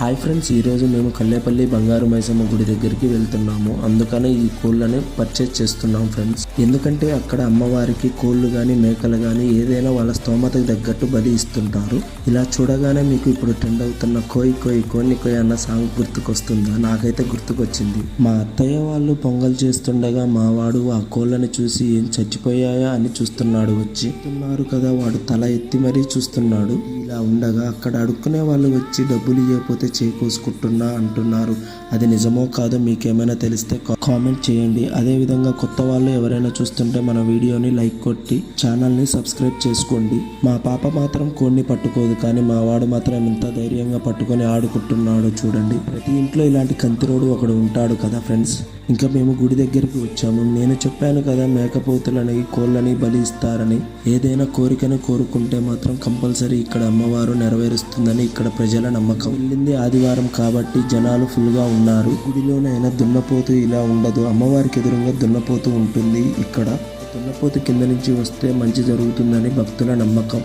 Hi friends ఈరోజు మేము కల్లేపల్లి బంగారు మైసమ్మ గుడి దగ్గరికి వెళ్తున్నాము. అందుకనే ఈ కోళ్ళని పర్చేజ్ చేస్తున్నాం ఫ్రెండ్స్. ఎందుకంటే అక్కడ అమ్మవారికి కోళ్ళు కానీ మేకలు కానీ ఏదైనా వాళ్ళ స్తోమతకు తగ్గట్టు బలి ఇస్తుంటారు. ఇలా చూడగానే మీకు ఇప్పుడు ట్రెండ్ అవుతున్న కోయి కోయి కోన్ని కోయి అన్న సాంగ్ గుర్తుకొస్తుందా? నాకైతే గుర్తుకొచ్చింది. మా అత్తయ్య వాళ్ళు పొంగల్ చేస్తుండగా మా వాడు ఆ కోళ్ళని చూసి ఏం చచ్చిపోయాయా అని చూస్తున్నాడు వచ్చి. ఉన్నారు కదా వాడు తల ఎత్తి మరీ చూస్తున్నాడు. ఇలా ఉండగా అక్కడ అడుక్కునే వాళ్ళు వచ్చి డబ్బులు ఇవ్వకపోతే చేకూర్చుకుంటున్నా అంటున్నారు. అది నిజమో కాదో మీకేమైనా తెలిస్తే కా- కామెంట్ చేయండి. అదే విధంగా కొత్త వాళ్ళు ఎవరైనా చూస్తుంటే మన వీడియోని లైక్ కొట్టి ఛానల్ని సబ్స్క్రైబ్ చేసుకోండి. మా పాప మాత్రం కోడిని పట్టుకోదు కానీ మా వాడు మాత్రం ఎంత ధైర్యంగా పట్టుకొని ఆడుకుంటున్నాడో చూడండి. ప్రతి ఇంట్లో ఇలాంటి కంతిరోడు ఒకడు ఉంటాడు కదా ఫ్రెండ్స్ ఇంకా మేము గుడి దగ్గరికి వచ్చాము. నేను చెప్పాను కదా మేకపోతులని కోళ్ళని బలి ఇస్తారని. ఏదైనా కోరికను కోరుకుంటే మాత్రం కంపల్సరీ ఇక్కడ అమ్మవారు నెరవేరుస్తుందని ఇక్కడ ప్రజల నమ్మకం. వెళ్ళింది ఆదివారం కాబట్టి జనాలు ఫుల్గా ఉన్నారు. గుడిలోనైనా దున్నపోతు ఇలా ఉండదు. అమ్మవారికి ఎదురుగా దున్నపోతు ఉంటుంది. ఇక్కడ దున్నపోతు కింద నుంచి వస్తే మంచి జరుగుతుందని భక్తుల నమ్మకం.